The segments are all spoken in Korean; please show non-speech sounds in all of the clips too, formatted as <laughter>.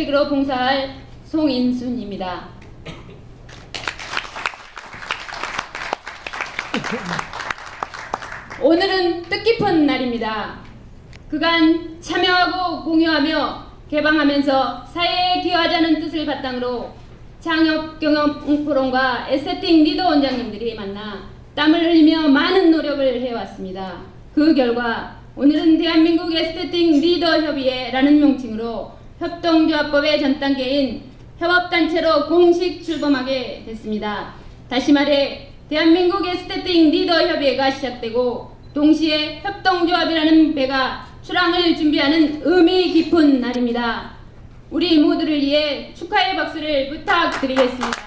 으로 봉사할 송인순입니다. 오늘은 뜻깊은 날입니다. 그간 참여하고 공유하며 개방하면서 사회에 기여하자는 뜻을 바탕으로 창업 경영 포럼과 에세팅 리더 원장님들이 만나 땀을 흘리며 많은 노력을 해왔습니다. 그 결과 오늘은 대한민국 에스테팅 리더 협의회라는 명칭으로 협동조합법의 전 단계인 협업단체로 공식 출범하게 됐습니다. 다시 말해 대한민국 에스테팅 리더 협의회가 시작되고 동시에 협동조합이라는 배가 출항을 준비하는 의미 깊은 날입니다. 우리 모두를 위해 축하의 박수를 부탁드리겠습니다.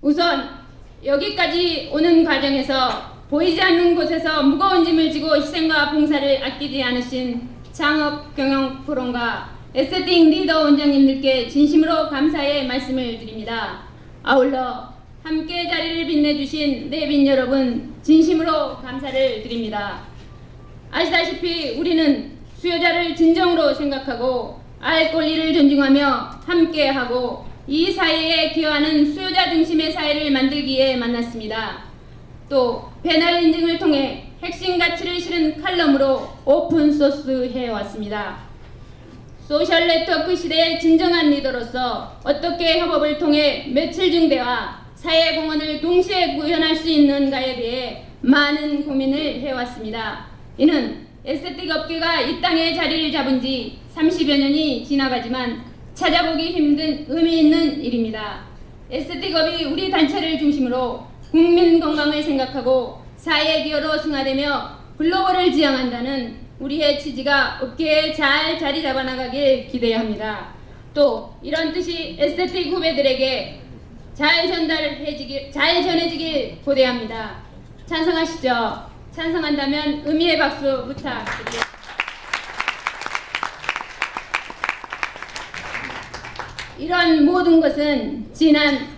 우선 여기까지 오는 과정에서 보이지 않는 곳에서 무거운 짐을 지고 희생과 봉사를 아끼지 않으신 창업 경영 포럼과 에세팅 리더 원장님들께 진심으로 감사의 말씀을 드립니다. 아울러 함께 자리를 빛내주신 내빈 여러분 진심으로 감사를 드립니다. 아시다시피 우리는 수요자를 진정으로 생각하고 알 권리를 존중하며 함께하고 이 사회에 기여하는 수요자 중심의 사회를 만들기에 만났습니다. 또 배널 인증을 통해 핵심 가치를 실은 칼럼으로 오픈 소스 해왔습니다. 소셜 네트워크 시대의 진정한 리더로서 어떻게 협업을 통해 며칠 중대와 사회 공헌을 동시에 구현할 수 있는가에 대해 많은 고민을 해왔습니다. 이는 에스테틱 업계가 이 땅에 자리를 잡은 지 30여 년이 지나가지만 찾아보기 힘든 의미 있는 일입니다. 에스테틱업이 우리 단체를 중심으로 국민 건강을 생각하고 사회 기여로 승화되며 글로벌을 지향한다는 우리의 취지가 업계에 잘 자리 잡아나가길 기대합니다. 또 이런 뜻이 에스테틱 후배들에게 잘 전달해지길 잘 전해지길 고대합니다. 찬성하시죠? 찬성한다면 의미의 박수 부탁드립니다. 이런 모든 것은 지난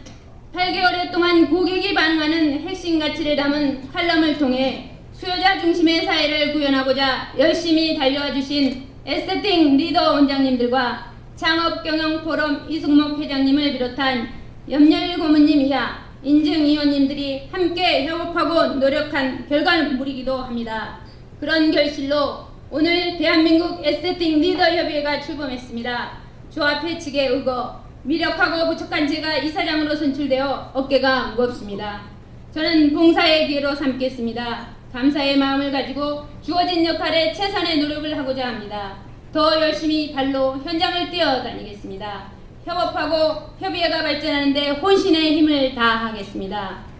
8개월 동안 고객이 반응하는 핵심 가치를 담은 칼럼을 통해 수요자 중심의 사회를 구현하고자 열심히 달려와 주신 에스테팅 리더 원장님들과 창업 경영 포럼 이승목 회장님을 비롯한 염열 고문님 이하 인증위원님들이 함께 협업하고 노력한 결과물이기도 합니다. 그런 결실로 오늘 대한민국 에스테팅 리더 협의회가 출범했습니다. 조합 회칙에 의거 미력하고 부족한 제가 이사장으로 선출되어 어깨가 무겁습니다. 저는 봉사의 기회로 삼겠습니다. 감사의 마음을 가지고 주어진 역할에 최선의 노력을 하고자 합니다. 더 열심히 발로 현장을 뛰어다니겠습니다. 협업하고 협의회가 발전하는데 혼신의 힘을 다하겠습니다.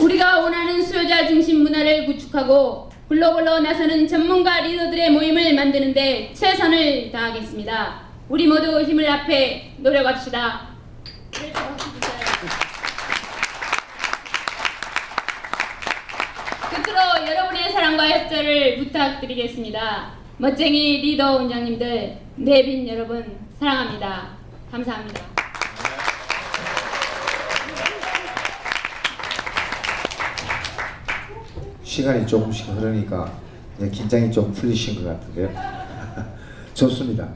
우리가 원하는 수요자 중심 문화를 구축하고 글로벌로 나서는 전문가 리더들의 모임을 만드는데 최선을 다하겠습니다. 우리 모두 힘을 합해 노력합시다. 끝으로 여러분의 사랑과 협조를 부탁드리겠습니다. 멋쟁이 리더 원장님들, 내빈 여러분 사랑합니다. 감사합니다. 시간이 조금씩 흐르니까 이제 긴장이 좀 풀리신 것 같은데요. <laughs> 좋습니다.